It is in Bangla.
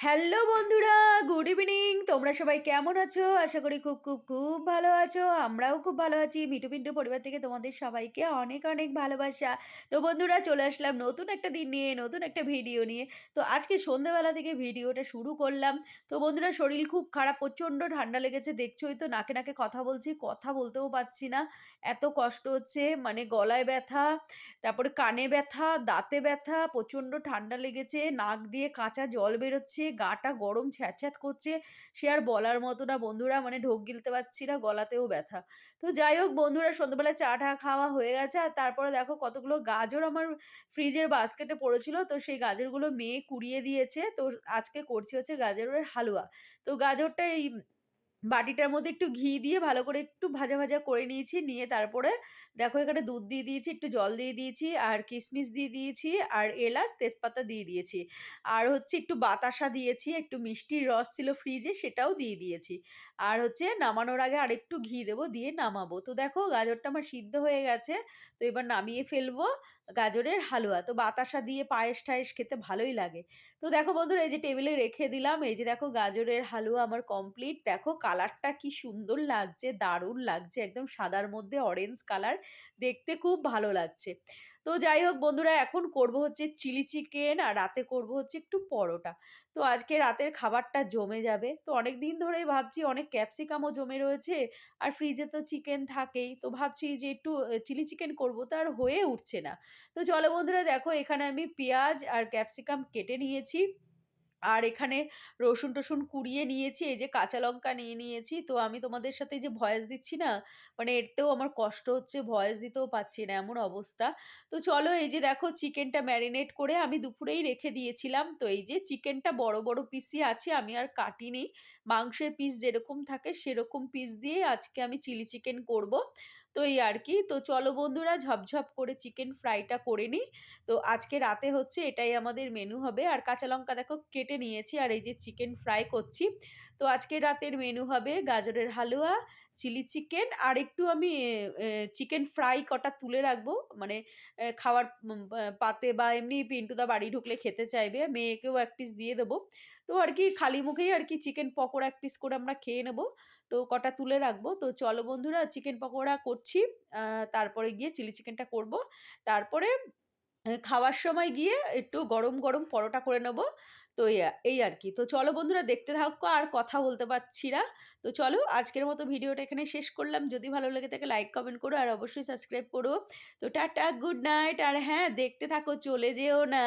হ্যালো বন্ধুরা, গুড ইভিনিং। তোমরা সবাই কেমন আছো? আশা করি খুব খুব খুব ভালো আছো। আমরাও খুব ভালো আছি। মিঠু পিন্টু পরিবার থেকে তোমাদের সবাইকে অনেক অনেক ভালোবাসা। তো বন্ধুরা, চলে আসলাম নতুন একটা দিন নিয়ে, নতুন একটা ভিডিও নিয়ে। তো আজকে সন্ধ্যেবেলা থেকে ভিডিওটা শুরু করলাম। তো বন্ধুরা, শরীর খুব খারাপ, প্রচণ্ড ঠান্ডা লেগেছে, দেখছোই তো, নাকে নাকে কথা বলছি, কথা বলতেও পারছি না। এত কষ্ট হচ্ছে মানে গলায় ব্যথা, তারপরে কানে ব্যথা, দাঁতে ব্যথা, প্রচণ্ড ঠান্ডা লেগেছে, নাক দিয়ে কাঁচা জল বেরোচ্ছে গাটা গরম ছ্যাঁচ্যাত করছে, সে আর বলার মতো না বন্ধুরা মানে ঢোক গিলতে পারছি না, গলাতেও ব্যথা। তো যাই হোক বন্ধুরা সন্ধ্যাবেলা চা টা খাওয়া হয়ে গেছে, আর তারপরে দেখো কতগুলো গাজর আমার ফ্রিজের বাস্কেটে পড়েছিল, তো সেই গাজরগুলো মেয়ে কুড়িয়ে দিয়েছে, তো আজকে করছি হচ্ছে গাজরের হালুয়া। তো গাজরটা এই বাটিটার মধ্যে একটু ঘি দিয়ে ভালো করে একটু ভাজা ভাজা করে নিয়েছি। নিয়ে তারপরে দেখো এখানে দুধ দিয়ে দিয়েছি, একটু জল দিয়ে দিয়েছি, আর কিশমিশ দিয়ে দিয়েছি, আর এলাচ, তেজপাতা দিয়ে দিয়েছি। আর হচ্ছে একটু বাতাসা দিয়েছি, একটু মিষ্টির রস ছিল ফ্রিজে সেটাও দিয়ে দিয়েছি। আর হচ্ছে নামানোর আগে আর একটু ঘি দেবো, দিয়ে নামাবো। তো দেখো গাজরটা আমার সিদ্ধ হয়ে গেছে, তো এবার নামিয়ে ফেলব। গাজরের হালুয়া। তো বাতাসা দিয়ে পায়েস টায়েস খেতে ভালোই লাগে। তো দেখো বন্ধুরা, এই যে টেবিলে রেখে দিলাম, এই যে দেখো গাজরের হালুয়া আমার কমপ্লিট দেখো কালারটা কি সুন্দর লাগছে, দারুণ লাগছে, একদম সাদার মধ্যে অরেঞ্জ কালার দেখতে খুব ভালো লাগছে। তো যাই হোক বন্ধুরা, এখন করব হচ্ছে চিলি চিকেন আর রাতে করব হচ্ছে একটু পরোটা। তো আজকে রাতের খাবারটা জমে যাবে। তো অনেক দিন ধরেই ভাবছি অনেক ক্যাপসিকামও জমে রয়েছে আর ফ্রিজে তো চিকেন থাকেই। তো ভাবছি যে একটু চিলি চিকেন করব তো আর হয়ে উঠছে না। তো চলো বন্ধুরা, দেখো এখানে আমি পেঁয়াজ আর ক্যাপসিকাম কেটে নিয়েছি। আর এখানে রসুন টসুন কুড়িয়ে নিয়েছি, এই যে কাঁচা লঙ্কা নিয়ে নিয়েছি। তো আমি তোমাদের সাথে যে ভয়েস দিচ্ছি না মানে এতেও আমার কষ্ট হচ্ছে, ভয়েস দিতেও পাচ্ছি না এমন অবস্থা। তো চলো এই যে দেখো চিকেনটা ম্যারিনেট করে আমি দুপুরেই রেখে দিয়েছিলাম। তো এই যে চিকেনটা বড় বড় পিসই আছে, আমি আর কাটিনি। মাংসের পিস যেরকম থাকে সেরকম পিস দিয়ে আজকে আমি চিলি চিকেন করব। তো এই আর কি। তো চলো বন্ধুরা, ঝপঝপ করে চিকেন ফ্রাইটা করে নিই। তো আজকে রাতে হচ্ছে এটাই আমাদের মেনু হবে। আর কাঁচা লঙ্কা দেখো কেটে নিয়েছি, আর এই যে চিকেন ফ্রাই করছি। তো আজকে রাতের মেনু হবে গাজরের হালুয়া চিলি চিকেন আর একটু আমি চিকেন ফ্রাই কটা তুলে রাখব। মানে খাওয়ার পাতে বা এমনি পিন্টুদা বাড়ি ঢুকলে খেতে চাইবে, মেয়েকেও এক পিস দিয়ে দেবো। তো আর কি, খালি মুখেই আর কি চিকেন পকোড়া এক পিস করে আমরা খেয়ে নেব। তো কটা তুলে রাখব। তো চলো বন্ধুরা, চিকেন পকোড়া করছি তারপরে গিয়ে চিলি চিকেনটা করব। তারপরে খাওয়ার সময় গিয়ে একটু গরম গরম পরোটা করে নেব। তো এই আর কি তো চলো বন্ধুরা, দেখতে থাকো আর কথা বলতে পারছি না। তো চলো, আজকের মতো ভিডিওটা এখানে শেষ করলাম। যদি ভালো লাগে থাকে লাইক কমেন্ট করো আর অবশ্যই সাবস্ক্রাইব করো। তো টাটা গুড নাইট আর হ্যাঁ দেখতে থাকো, চলে যেও না।